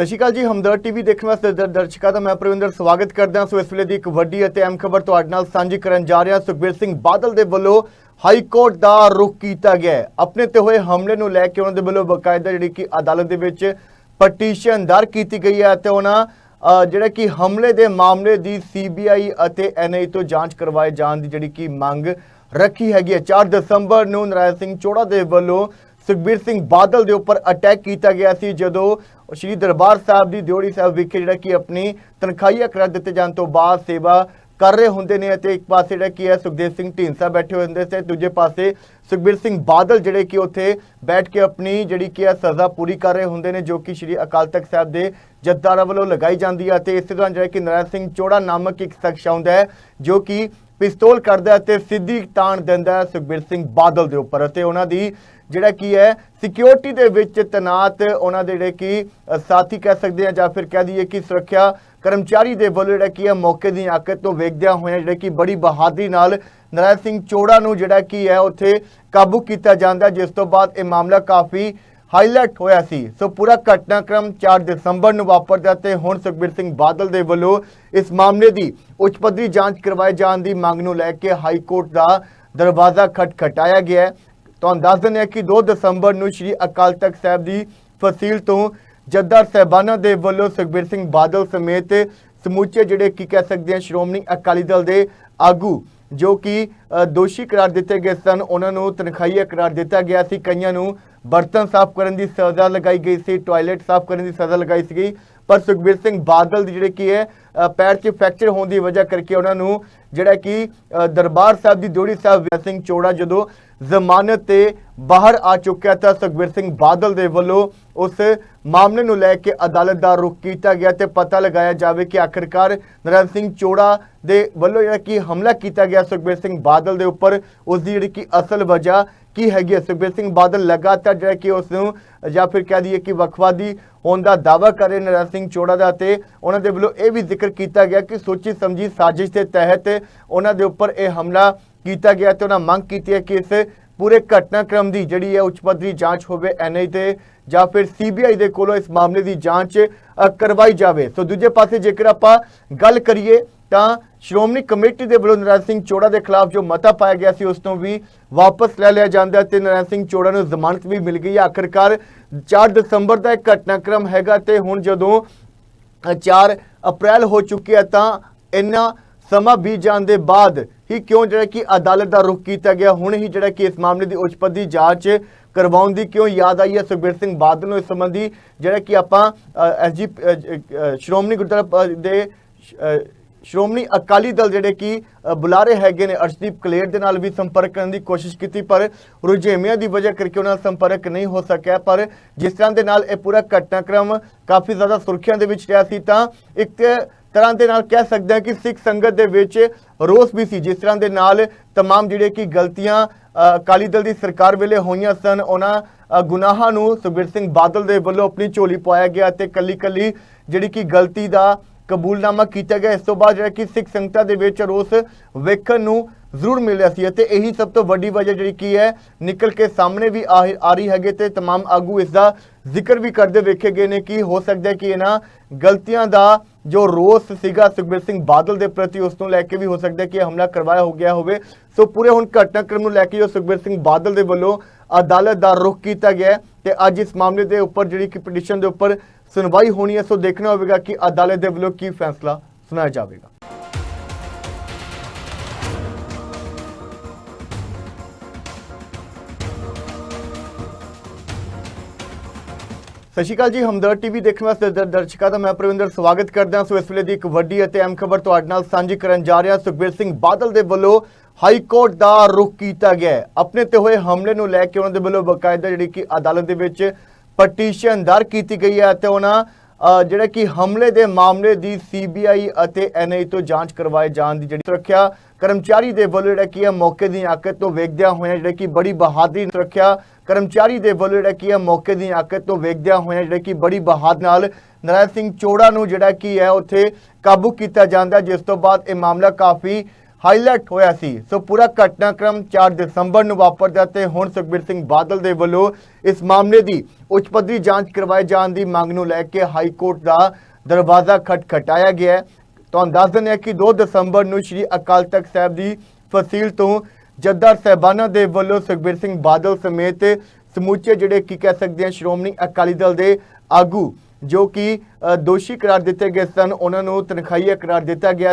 ਸਤਿ ਸ਼੍ਰੀ ਅਕਾਲ ਜੀ ਹਮਦਰਦ ਟੀਵੀ ਦੇਖਣ ਵਾਸਤੇ ਦਰਸ਼ਕਾਂ ਦਾ ਮੈਂ ਪ੍ਰਵਿੰਦਰ ਸਵਾਗਤ ਕਰਦਾ ਹਾਂ। ਸੋ ਇਸ ਵੇਲੇ ਦੀ ਇੱਕ ਵੱਡੀ ਅਤੇ ਅਹਿਮ ਖਬਰ ਤੁਹਾਡੇ ਨਾਲ ਸਾਂਝੀ ਕਰਨ ਜਾ ਰਿਹਾ ਸੁਖਬੀਰ ਸਿੰਘ ਬਾਦਲ ਦੇ ਵੱਲੋਂ ਹਾਈ ਕੋਰਟ ਦਾ ਰੁਖ ਕੀਤਾ ਗਿਆ ਆਪਣੇ ਤੇ ਹੋਏ ਹਮਲੇ ਨੂੰ ਲੈ ਕੇ ਉਹਨਾਂ ਦੇ ਵੱਲੋਂ ਬਕਾਇਦਾ ਜਿਹੜੀ ਕਿ ਅਦਾਲਤ ਦੇ ਵਿੱਚ ਪਟੀਸ਼ਨ ਦਰ ਕੀਤੀ ਗਈ ਹੈ ਤੇ ਉਹਨਾਂ ਅ, ਜਿਹੜਾ ਕਿ ਹਮਲੇ ਦੇ ਮਾਮਲੇ ਦੀ ਸੀਬੀਆਈ ਅਤੇ ਐਨਆਈ ਤੋਂ ਜਾਂਚ ਕਰਵਾਏ ਜਾਣ ਦੀ ਜਿਹੜੀ ਕਿ ਮੰਗ ਰੱਖੀ ਹੈਗੀ ਹੈ। 4 ਦਸੰਬਰ ਨੂੰ ਨਰਾਇਣ ਸਿੰਘ ਚੋੜਾ ਦੇ ਵੱਲੋਂ ਸੁਖਬੀਰ ਸਿੰਘ ਬਾਦਲ ਦੇ ਉੱਪਰ ਅਟੈਕ ਕੀਤਾ ਗਿਆ ਸੀ, ਜਦੋਂ ਸ਼੍ਰੀ ਦਰਬਾਰ ਸਾਹਿਬ ਦੀ ਦਿਓੜੀ ਸਾਹਿਬ ਵਿਖੇ ਜਿਹੜਾ ਕਿ ਆਪਣੀ ਤਨਖਾਹੀਆ ਕਰਾ ਦਿੱਤੇ ਜਾਣ ਤੋਂ ਬਾਅਦ ਸੇਵਾ ਕਰ ਰਹੇ ਹੁੰਦੇ ਨੇ ਅਤੇ ਇੱਕ ਪਾਸੇ ਜਿਹੜਾ ਕੀ ਹੈ ਸੁਖਦੇਵ ਸਿੰਘ ਢੀਂਡਸਾ ਬੈਠੇ ਹੋਏ ਹੁੰਦੇ ਤੇ ਦੂਜੇ ਪਾਸੇ ਸੁਖਬੀਰ ਸਿੰਘ ਬਾਦਲ ਜਿਹੜੇ ਕਿ ਉੱਥੇ ਬੈਠ ਕੇ ਆਪਣੀ ਜਿਹੜੀ ਕੀ ਹੈ ਸਜ਼ਾ ਪੂਰੀ ਕਰ ਰਹੇ ਹੁੰਦੇ ਨੇ, ਜੋ ਕਿ ਸ਼੍ਰੀ ਅਕਾਲ ਤਖਤ ਸਾਹਿਬ ਦੇ ਜੱਦਾਰਾਂ ਵੱਲੋਂ ਲਗਾਈ ਜਾਂਦੀ ਹੈ ਤੇ ਇਸੇ ਦੌਰਾਨ ਜਿਹੜਾ ਕਿ ਨਰਾਇਣ ਸਿੰਘ ਚੋੜਾ ਨਾਮਕ ਇੱਕ ਸ਼ਖਸ ਆਉਂਦਾ ਹੈ, ਜੋ ਕਿ ਪਿਸਤੌਲ ਕਰਦਾ ਹੈ ਤੇ ਸਿੱਧੀ ਤਾਣ ਦਿੰਦਾ ਸੁਖਬੀਰ ਸਿੰਘ ਬਾਦਲ ਦੇ ਉੱਪਰ ਅਤੇ ਉਹਨਾਂ ਦੀ ਜਿਹੜਾ ਕੀ ਹੈ ਸਿਕਿਉਰਿਟੀ ਦੇ ਵਿੱਚ ਤਨਾਤ ਉਹਨਾਂ ਦੇ ਜਿਹੜੇ ਕਿ ਸਾਥੀ ਕਹਿ ਸਕਦੇ ਆ ਜਾਂ ਫਿਰ ਕਹਿ ਦਈਏ ਕਿ ਸੁਰੱਖਿਆ ਕਰਮਚਾਰੀ ਦੇ ਵੱਲੋਂ ਜਿਹੜਾ ਕੀ ਹੈ, ਮੌਕੇ ਦੀ ਆਕਤ ਤੋਂ ਵੇਖਦਿਆਂ ਹੋਇਆਂ ਜਿਹੜਾ ਕਿ ਬੜੀ ਬਹਾਦਰੀ ਨਾਲ ਨਰਾਇਣ ਸਿੰਘ ਚੋੜਾ ਨੂੰ ਜਿਹੜਾ ਕੀ ਹੈ, ਉੱਥੇ ਕਾਬੂ ਕੀਤਾ ਜਾਂਦਾ। ਜਿਸ ਤੋਂ ਬਾਅਦ ਇਹ ਮਾਮਲਾ ਕਾਫੀ ਹਾਈਲਾਈਟ ਹੋਇਆ ਸੀ। ਸੋ ਪੂਰਾ ਘਟਨਾਕ੍ਰਮ 4 ਦਸੰਬਰ ਨੂੰ ਵਾਪਰਦਾ ਤੇ ਹੁਣ ਸੁਖਬੀਰ ਸਿੰਘ ਬਾਦਲ ਦੇ ਵੱਲੋਂ ਇਸ ਮਾਮਲੇ ਦੀ ਉੱਚ ਪੱਧਰੀ ਜਾਂਚ ਕਰਵਾਏ ਜਾਣ ਦੀ ਮੰਗ ਨੂੰ ਲੈ ਕੇ ਹਾਈ ਕੋਰਟ ਦਾ ਦਰਵਾਜ਼ਾ ਖਟਖਟਾਇਆ ਗਿਆ ਹੈ। ਤੁਹਾਨੂੰ ਦੱਸ ਦਿੰਦੇ ਹਾਂ ਕਿ 2 ਦਸੰਬਰ ਨੂੰ ਸ੍ਰੀ ਅਕਾਲ ਤਖਤ ਸਾਹਿਬ ਦੀ ਫਸੀਲ ਤੋਂ ਜੱਦਾ ਸਹਿਬਾਨਾਂ ਦੇ ਵੱਲੋਂ ਸੁਖਬੀਰ ਸਿੰਘ ਬਾਦਲ ਸਮੇਤ ਸਮੁੱਚੇ ਜਿਹੜੇ ਕੀ ਕਹਿ ਸਕਦੇ ਹਾਂ ਸ਼੍ਰੋਮਣੀ ਅਕਾਲੀ ਦਲ ਦੇ ਆਗੂ ਜੋ ਕਿ ਦੋਸ਼ੀ ਕਰਾਰ ਦਿੱਤੇ ਗਏ ਸਨ, ਉਹਨਾਂ ਨੂੰ ਤਨਖਾਹੀਆ ਕਰਾਰ ਦਿੱਤਾ ਗਿਆ ਸੀ। ਕਈਆਂ ਨੂੰ ਬਰਤਨ ਸਾਫ਼ ਕਰਨ ਦੀ ਸਜ਼ਾ ਲਗਾਈ ਗਈ ਸੀ ਟਾਇਲਟ ਸਾਫ਼ ਕਰਨ ਦੀ ਸਜ਼ਾ ਲਗਾਈ ਸੀ ਪਰ ਸੁਖਬੀਰ ਸਿੰਘ ਬਾਦਲ ਦੀ ਜਿਹੜੇ ਕੀ ਹੈ ਪੈਰ 'ਚ ਫ੍ਰੈਕਚਰ ਹੋਣ ਦੀ ਵਜ੍ਹਾ ਕਰਕੇ ਉਹਨਾਂ ਨੂੰ ਜਿਹੜਾ ਕਿ ਅ, ਦਰਬਾਰ ਸਾਹਿਬ ਦੀ ਦਿਓੜੀ ਸਾਹਿਬ ਵਿਆਹ ਸਿੰਘ ਚੋੜਾ ਜਦੋਂ ਜ਼ਮਾਨਤ ਤੇ ਬਾਹਰ ਆ ਚੁੱਕਿਆ ਤਾਂ ਸੁਖਬੀਰ ਸਿੰਘ ਬਾਦਲ ਦੇ ਵੱਲੋਂ ਉਸ ਮਾਮਲੇ ਨੂੰ ਲੈ ਕੇ ਅਦਾਲਤ ਦਾ ਰੁਖ ਕੀਤਾ ਗਿਆ ਤੇ ਪਤਾ ਲਗਾਇਆ ਜਾਵੇ ਕਿ ਆਖਿਰਕਾਰ ਨਰਨ ਸਿੰਘ ਚੋੜਾ ਦੇ ਵੱਲੋਂ ਜਿਹੜਾ ਕਿ ਹਮਲਾ ਕੀਤਾ ਗਿਆ ਸੁਖਬੀਰ ਸਿੰਘ ਬਾਦਲ ਦੇ ਉੱਪਰ, ਉਸ ਦੀ ਜਿਹੜੀ ਕਿ ਅਸਲ ਵਜ੍ਹਾ ਕੀ ਹੈਗੀ ਹੈ? ਸੁਖਬੀਰ ਸਿੰਘ ਬਾਦਲ ਲਗਾਤਾਰ ਜਿਹੜਾ ਕਿ ਉਸ ਨੂੰ, ਜਾਂ ਫਿਰ ਕਹਿ ਦਈਏ ਕਿ ਵਕਵਾਦੀ ਹੋਣ ਦਾ ਦਾਅਵਾ ਰਹੇ ਨਰਨ ਸਿੰਘ ਚੋੜਾ ਦਾ ਤੇ ਉਹਨਾਂ ਦੇ ਵੱਲੋਂ ਇਹ ਵੀ ਜ਼ਿਕਰ ਕੀਤਾ ਗਿਆ ਕਿ ਸੋਚੀ ਸਮਝੀ ਸਾਜ਼ਿਸ਼ ਦੇ ਤਹਿਤ ਉਹਨਾਂ ਦੇ ਉੱਪਰ ਇਹ ਹਮਲਾ ਕੀਤਾ ਗਿਆ ਤੇ ਉਹਨਾਂ ਮੰਗ ਕੀਤੀ ਹੈ ਕਿ ਇਸ ਪੂਰੇ ਘਟਨਾਕ੍ਰਮ ਦੀ ਜਿਹੜੀ ਹੈ ਉੱਚ ਪੱਧਰੀ ਜਾਂਚ ਹੋਵੇ ਐਨਆਈ ਤੇ ਜਾਂ ਫਿਰ ਸੀਬੀਆਈ ਦੇ ਕੋਲੋਂ ਇਸ ਮਾਮਲੇ ਦੀ ਜਾਂਚ ਕਰਵਾਈ ਜਾਵੇ। ਸੋ ਦੂਜੇ ਪਾਸੇ ਜੇਕਰ ਆਪਾਂ ਗੱਲ ਕਰੀਏ ਤਾਂ ਸ਼੍ਰੋਮਣੀ ਕਮੇਟੀ ਦੇ ਵੱਲੋਂ ਨਰਾਇਣ ਸਿੰਘ ਚੋੜਾ ਦੇ ਖਿਲਾਫ ਜੋ ਮਤਾ ਪਾਇਆ ਗਿਆ ਸੀ ਉਸ ਤੋਂ ਵੀ ਵਾਪਸ ਲੈ ਲਿਆ ਜਾਂਦਾ ਹੈ ਤੇ ਨਰਾਇਣ ਸਿੰਘ ਚੋੜਾ ਨੂੰ ਜ਼ਮਾਨਤ ਵੀ ਮਿਲ ਗਈ ਹੈ। ਆਖਿਰਕਾਰ 4 ਦਸੰਬਰ ਦਾ ਇੱਕ ਘਟਨਾਕ੍ਰਮ ਹੈਗਾ ਤੇ ਹੁਣ ਜਦੋਂ ਅ, 4 ਅਪ੍ਰੈਲ ਹੋ ਚੁੱਕੀ ਹੈ ਤਾਂ ਇੰਨਾ ਸਮਾਂ ਬੀਤ ਜਾਣ ਦੇ ਬਾਅਦ ਹੀ ਕਿਉਂ ਜਿਹੜਾ ਕਿ ਅਦਾਲਤ ਦਾ ਰੁਖ ਕੀਤਾ ਗਿਆ? ਹੁਣ ਹੀ ਜਿਹੜਾ ਕਿ ਇਸ ਮਾਮਲੇ ਦੀ ਉੱਚ ਪੱਧਰੀ ਜਾਂਚ ਕਰਵਾਉਣ ਦੀ ਕਿਉਂ ਯਾਦ ਆਈ ਹੈ? ਸੁਖਬੀਰ ਸਿੰਘ ਬਾਦਲ ਨੂੰ ਇਸ ਸੰਬੰਧੀ ਜਿਹੜਾ ਕਿ ਆਪਾਂ ਐਸਜੀ ਸ਼੍ਰੋਮਣੀ ਗੁਰਦੁਆਰਾ ਦੇ ਸ਼੍ਰੋਮਣੀ ਅਕਾਲੀ ਦਲ ਜਿਹੜੇ ਕਿ ਬੁਲਾਰੇ ਹੈਗੇ ਨੇ, ਅਰਸ਼ਦੀਪ ਕਲੇਰ ਦੇ ਨਾਲ ਵੀ ਸੰਪਰਕ ਕਰਨ ਦੀ ਕੋਸ਼ਿਸ਼ ਕੀਤੀ, ਪਰ ਰੁਝੇਵਿਆਂ ਦੀ ਵਜ੍ਹਾ ਕਰਕੇ ਉਹਨਾਂ ਨਾਲ ਸੰਪਰਕ ਨਹੀਂ ਹੋ ਸਕਿਆ। ਪਰ ਜਿਸ ਤਰ੍ਹਾਂ ਦੇ ਨਾਲ ਇਹ ਪੂਰਾ ਘਟਨਾਕ੍ਰਮ ਕਾਫੀ ਜ਼ਿਆਦਾ ਸੁਰਖੀਆਂ ਦੇ ਵਿੱਚ ਰਿਹਾ ਸੀ, ਤਾਂ ਇੱਕ ਤਰ੍ਹਾਂ ਦੇ ਨਾਲ ਕਹਿ ਸਕਦੇ ਹਾਂ ਕਿ ਸਿੱਖ ਸੰਗਤ ਦੇ ਵਿੱਚ ਰੋਸ ਵੀ ਸੀ ਜਿਸ ਤਰ੍ਹਾਂ ਦੇ ਨਾਲ तमाम ਜਿਹੜੇ ਕਿ ਗਲਤੀਆਂ ਅ, ਅਕਾਲੀ ਦਲ ਦੀ ਸਰਕਾਰ ਵੇਲੇ ਹੋਈਆਂ ਸਨ ਉਹਨਾਂ ਅ, ਗੁਨਾਹਾਂ ਨੂੰ ਸੁਖਬੀਰ ਸਿੰਘ ਬਾਦਲ ਦੇ ਵੱਲੋਂ ਆਪਣੀ ਝੋਲੀ ਪਾਇਆ ਗਿਆ ਤੇ ਕੱਲੀ ਕੱਲੀ ਜਿਹੜੀ ਕਿ ਗਲਤੀ ਦਾ ਕਬੂਲਨਾਮਾ ਕੀਤਾ ਗਿਆ ਇਸ ਤੋਂ ਬਾਅਦ ਜਿਹੜਾ ਕਿ ਸਿੱਖ ਸੰਗਤਾਂ ਦੇ ਵਿੱਚ ਰੋਸ ਵੇਖਣ ਨੂੰ ਜ਼ਰੂਰ ਮਿਲਿਆ ਸੀ ਅਤੇ ਇਹੀ ਸਭ ਤੋਂ ਵੱਡੀ ਵਜ੍ਹਾ ਜਿਹੜੀ ਕੀ ਹੈ ਨਿਕਲ ਕੇ ਸਾਹਮਣੇ ਵੀ ਆ ਆ ਰਹੀ ਹੈਗੇ ਤੇ तमाम ਆਗੂ ਇਸ ਦਾ ਜ਼ਿਕਰ ਵੀ ਕਰਦੇ ਵੇਖੇ ਗਏ ਨੇ ਕਿ ਹੋ ਸਕਦਾ ਹੈ ਕਿ ਇਹਨਾਂ ਗਲਤੀਆਂ ਦਾ ਜੋ ਰੋਸ ਸੀਗਾ ਸੁਖਬੀਰ ਸਿੰਘ ਬਾਦਲ ਦੇ ਪ੍ਰਤੀ, ਉਸ ਨੂੰ ਲੈ ਕੇ ਵੀ ਹੋ ਸਕਦਾ ਕਿ ਹਮਲਾ ਕਰਵਾਇਆ ਹੋ ਗਿਆ ਹੋਵੇ। ਸੋ ਪੂਰੇ ਹੁਣ ਘਟਨਾਕ੍ਰਮ ਨੂੰ ਲੈ ਕੇ ਜੋ ਸੁਖਬੀਰ ਸਿੰਘ ਬਾਦਲ ਦੇ ਵੱਲੋਂ ਅਦਾਲਤ ਦਾ ਰੁਖ ਕੀਤਾ ਗਿਆ ਹੈ ਤੇ ਅੱਜ ਇਸ ਮਾਮਲੇ ਦੇ ਉੱਪਰ ਜਿਹੜੀ ਕਿ ਪਟੀਸ਼ਨ ਦੇ ਉੱਪਰ ਸੁਣਵਾਈ ਹੋਣੀ ਹੈ, ਸੋ ਦੇਖਣਾ ਹੋਵੇਗਾ ਕਿ ਅਦਾਲਤ ਦੇ ਵੱਲੋਂ ਕੀ ਫੈਸਲਾ ਸੁਣਾਇਆ ਜਾਵੇਗਾ। ਸਤਿ ਸ਼੍ਰੀ ਅਕਾਲ ਜੀ, ਹਮਦਰਦ ਟੀਵੀ ਦੇਖਣ ਵਾਸਤੇ ਦਰਸ਼ਕਾਂ ਦਾ ਮੈਂ ਪ੍ਰਵਿੰਦਰ ਸਵਾਗਤ ਕਰਦਾ ਹਾਂ। ਸੋ ਇਸ ਵੇਲੇ ਦੀ ਇੱਕ ਵੱਡੀ ਅਤੇ ਅਹਿਮ ਖਬਰ ਤੁਹਾਡੇ ਨਾਲ ਸਾਂਝੀ ਕਰਨ ਜਾ ਰਿਹਾ, ਸੁਖਬੀਰ ਸਿੰਘ ਬਾਦਲ ਦੇ ਵੱਲੋਂ ਹਾਈ ਕੋਰਟ ਦਾ ਰੁਖ ਕੀਤਾ ਗਿਆ ਹੈ। ਆਪਣੇ ਤੇ ਹੋਏ ਹਮਲੇ ਨੂੰ ਲੈ ਕੇ ਉਹਨਾਂ ਦੇ ਵੱਲੋਂ ਬਕਾਇਦਾ ਜਿਹੜੀ ਕਿ ਅਦਾਲਤ ਦੇ ਵਿੱਚ ਪਟੀਸ਼ਨ ਦਰ ਕੀਤੀ ਗਈ ਹੈ ਅਤੇ ਉਹਨਾਂ ਜਿਹੜਾ ਕਿ ਹਮਲੇ ਦੇ ਮਾਮਲੇ ਦੀ ਸੀਬੀਆਈ ਅਤੇ ਐਨਆਈ ਤੋਂ ਜਾਂਚ ਕਰਵਾਏ ਜਾਣ ਦੀ ਜਿਹੜੀ ਸੁਰੱਖਿਆ ਕਰਮਚਾਰੀ ਦੇ ਵੱਲੋਂ ਜਿਹੜਾ ਕੀ ਹੈ ਮੌਕੇ ਦੀ ਆਕਤ ਤੋਂ ਵੇਖਦਿਆਂ ਹੋਇਆਂ ਜਿਹੜਾ ਕਿ ਬੜੀ ਬਹਾਦਰੀ ਸੁਰੱਖਿਆ ਕਰਮਚਾਰੀ ਦੇ ਵੱਲੋਂ ਜਿਹੜਾ ਕੀ ਹੈ ਮੌਕੇ ਦੀ ਆਕਤ ਤੋਂ ਵੇਖਦਿਆਂ ਹੋਇਆਂ ਜਿਹੜਾ ਕਿ ਬੜੀ ਬਹਾਦਰ ਨਾਲ ਨਰਾਇਣ ਸਿੰਘ ਚੋੜਾ ਨੂੰ ਜਿਹੜਾ ਕੀ ਹੈ ਉੱਥੇ ਕਾਬੂ ਕੀਤਾ ਜਾਂਦਾ, ਜਿਸ ਤੋਂ ਬਾਅਦ ਇਹ ਮਾਮਲਾ ਕਾਫੀ ਹਾਈਲਾਈਟ ਹੋਇਆ ਸੀ। ਸੋ ਪੂਰਾ ਘਟਨਾਕ੍ਰਮ 4 ਦਸੰਬਰ ਨੂੰ ਵਾਪਰਦਾ ਤੇ ਹੁਣ ਸੁਖਬੀਰ ਸਿੰਘ ਬਾਦਲ ਦੇ ਵੱਲੋਂ ਇਸ ਮਾਮਲੇ ਦੀ ਉੱਚ ਪੱਧਰੀ ਜਾਂਚ ਕਰਵਾਏ ਜਾਣ ਦੀ ਮੰਗ ਨੂੰ ਲੈ ਕੇ ਹਾਈ ਕੋਰਟ ਦਾ ਦਰਵਾਜ਼ਾ ਖਟਖਟਾਇਆ ਗਿਆ ਹੈ। ਤੁਹਾਨੂੰ ਦੱਸ ਦਿੰਦੇ ਹਾਂ ਕਿ 2 ਦਸੰਬਰ ਨੂੰ ਸ੍ਰੀ ਅਕਾਲ ਤਖਤ ਸਾਹਿਬ ਦੀ ਫਸੀਲ ਤੋਂ ਜੱਦਾ ਸਹਿਬਾਨਾਂ ਦੇ ਵੱਲੋਂ ਸੁਖਬੀਰ ਸਿੰਘ ਬਾਦਲ ਸਮੇਤ ਸਮੁੱਚੇ ਜਿਹੜੇ ਕੀ ਕਹਿ ਸਕਦੇ ਹਾਂ ਸ਼੍ਰੋਮਣੀ ਅਕਾਲੀ ਦਲ ਦੇ ਆਗੂ ਜੋ ਕਿ ਦੋਸ਼ੀ ਕਰਾਰ ਦਿੱਤੇ ਗਏ ਸਨ, ਉਹਨਾਂ ਨੂੰ ਤਨਖਾਹੀਆ ਕਰਾਰ ਦਿੱਤਾ ਗਿਆ